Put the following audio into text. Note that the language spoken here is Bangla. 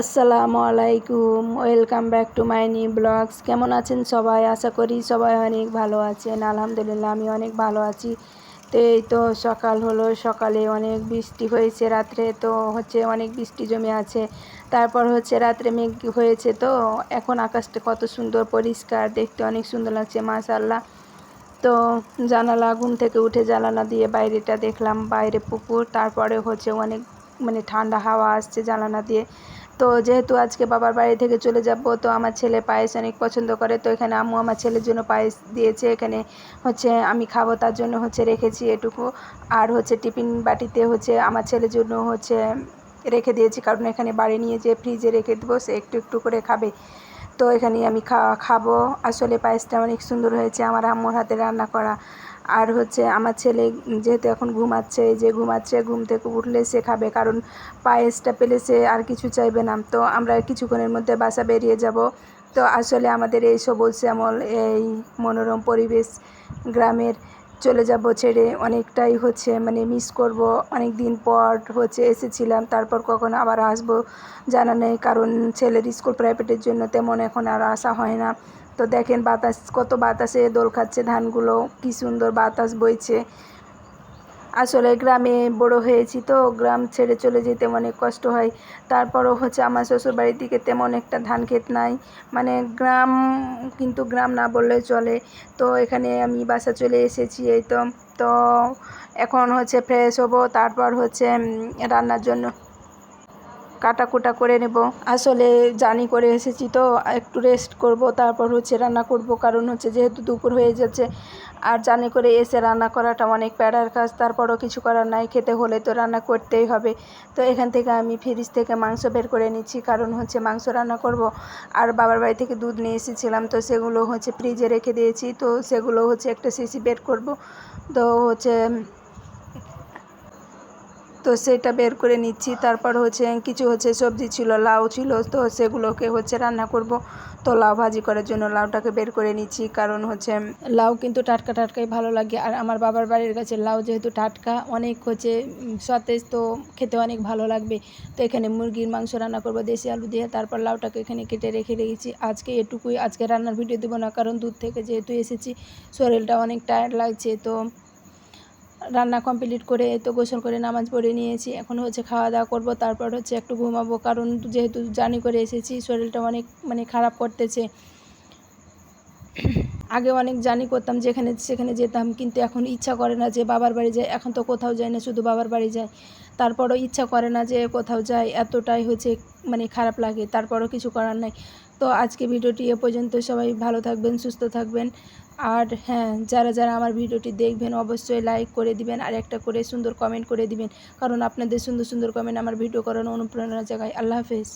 আসসালামু আলাইকুম, welcome back to my new blogs. কেমন আছেন সবাই? আশা করি সবাই অনেক ভালো আছেন। আলহামদুলিল্লাহ আমি অনেক ভালো আছি। তো এই তো সকাল হলো, সকালে অনেক বৃষ্টি হয়েছে রাত্রে, তো হচ্ছে অনেক বৃষ্টি জমে আছে। তারপর হচ্ছে রাত্রে মেঘ হয়েছে তো, এখন আকাশটা কত সুন্দর, পরিষ্কার, দেখতে অনেক সুন্দর লাগছে মাশাল্লাহ তো জানালা, ঘুম থেকে উঠে জানালা দিয়ে বাইরেটা দেখলাম, বাইরে পুকুর, তারপরে হচ্ছে অনেক মানে ঠান্ডা হাওয়া আসছে জানালা দিয়ে। তো যেহেতু আজকে বাবার বাড়ি থেকে চলে যাব, তো আমার ছেলে পায়েস অনেক পছন্দ করে, তো এখানে আম্মু আমার ছেলের জন্য পায়েস দিয়েছে। এখানে হচ্ছে আমি খাব, তার জন্য হচ্ছে রেখেছি এটুকু। আর হচ্ছে টিফিন বাটিতে হচ্ছে আমার ছেলের জন্য হচ্ছে রেখে দিয়েছি, কারণ এখানে বাড়ি নিয়ে যে ফ্রিজে রেখে দেবো, সে একটু একটু করে খাবে। তো এখানে আমি খাব। আসলে পায়েসটা অনেক সুন্দর হয়েছে, আমার আম্মুর হাতে রান্না করা। আর হচ্ছে আমার ছেলে যেহেতু এখন ঘুমাচ্ছে যে ঘুমাচ্ছে, ঘুম থেকে উঠলে সে খাবে, কারণ পায়েসটা পেলে সে আর কিছু চাইবে না। তো আমরা কিছুক্ষণের মধ্যে বাসা বেরিয়ে যাব। তো আসলে আমাদের এই সবুজ শ্যামল, এই মনোরম পরিবেশ গ্রামের চলে যাব ছেড়ে। অনেকটাই হচ্ছে মানে মিস করব। অনেক দিন পর হচ্ছে এসেছিলাম, তারপর কখন আবার আসব জানা নেই, কারণ ছেলের স্কুল প্রাইভেটের জন্য তেমন এখন আর আসা হয় না। তো দেখেন বাতাস, কত বাতাসে দোল খাচ্ছে ধানগুলো, কি সুন্দর বাতাস বইছে। আসলে গ্রামে বড় হয়েছি তো, গ্রাম ছেড়ে চলে যেতে অনেক কষ্ট হয়। তারপরও হচ্ছে আমার শ্বশুর বাড়ির দিকে তেমন একটা ধান ক্ষেত নাই। মানে গ্রাম কিন্তু গ্রাম না বললে চলে। তো এখানে আমি বাসা চলে এসেছি এই তো তো এখন হচ্ছে ফ্রেশ হব, তারপর হচ্ছে রান্নার জন্য। কাটাকুটা করে নেব। আসলে জানি করে এসেছি তো, একটু রেস্ট করব, তারপর হচ্ছে রান্না করব। কারণ হচ্ছে যেহেতু দুপুর হয়ে যাচ্ছে, আর জানি করে এসে রান্না করাটা অনেক প্যারার কাজ, তারপরও কিছু করার নাই, খেতে হলে তো রান্না করতেই হবে। তো এখান থেকে আমি ফ্রিজ থেকে মাংস বের করে নিচ্ছি, কারণ হচ্ছে মাংস রান্না করব। আর বাবার বাড়ি থেকে দুধ নিয়ে এসেছিলাম, তো সেগুলো হচ্ছে ফ্রিজে রেখে দিয়েছি, তো সেগুলো হচ্ছে একটা শিশি বের করব। তো হচ্ছে তো সেটা বের করে নিচ্ছি। তারপর হচ্ছে কিছু হচ্ছে সবজি ছিল, লাউ ছিল, তো সেগুলোকে হচ্ছে রান্না করব। তো লাউ ভাজি করার জন্য লাউটাকে বের করে নিচ্ছি। কারণ হচ্ছে লাউ কিন্তু টাটকা টাটকাই ভালো লাগে। আর আমার বাবার বাড়ির কাছে লাউ যেহেতু টাটকা, অনেক হচ্ছে সতেজ তো খেতে অনেক ভালো লাগবে। তো এখানে মুরগির মাংস রান্না করব, দেশি আলু দিয়ে। তারপর লাউটাকে এখানে কেটে রেখে রেখেছি আজকে এটুকুই, আজকে রান্নার ভিডিও দেবো না, কারণ দূর থেকে যেহেতু এসেছি, শরীরটা অনেক টায়ার্ড লাগছে। তো রান্না কমপ্লিট করে তো গোসল করে নামাজ পড়ে নিয়েছি। এখন হচ্ছে খাওয়া দাওয়া করব, তারপর হচ্ছে একটু ঘুমাবো। কারণ যেহেতু জার্নি করে এসেছি, শরীরটা অনেক মানে খারাপ করতেছে। আগে অনেক জানি করতাম যেখানে, সেখানে যেতাম, কিন্তু এখন ইচ্ছা করে না যে বাবার বাড়ি যায়। এখন তো কোথাও যায় না, শুধু বাবার বাড়ি যায়। তারপরও ইচ্ছা করে না যে কোথাও যায়। এতটাই হচ্ছে মানে খারাপ লাগে। তারপরও কিছু করার নাই। তো আজকে ভিডিওটি এ পর্যন্ত। সবাই ভালো থাকবেন, সুস্থ থাকবেন। আর হ্যাঁ যারা যারা আমার ভিডিওটি দেখবেন, অবশ্যই লাইক করে দিবেন আর একটা করে সুন্দর কমেন্ট করে দিবেন। কারণ আপনাদের সুন্দর সুন্দর কমেন্ট আমার ভিডিও করানো অনুপ্রেরণা জায়গায়। আল্লাহ হাফেজ।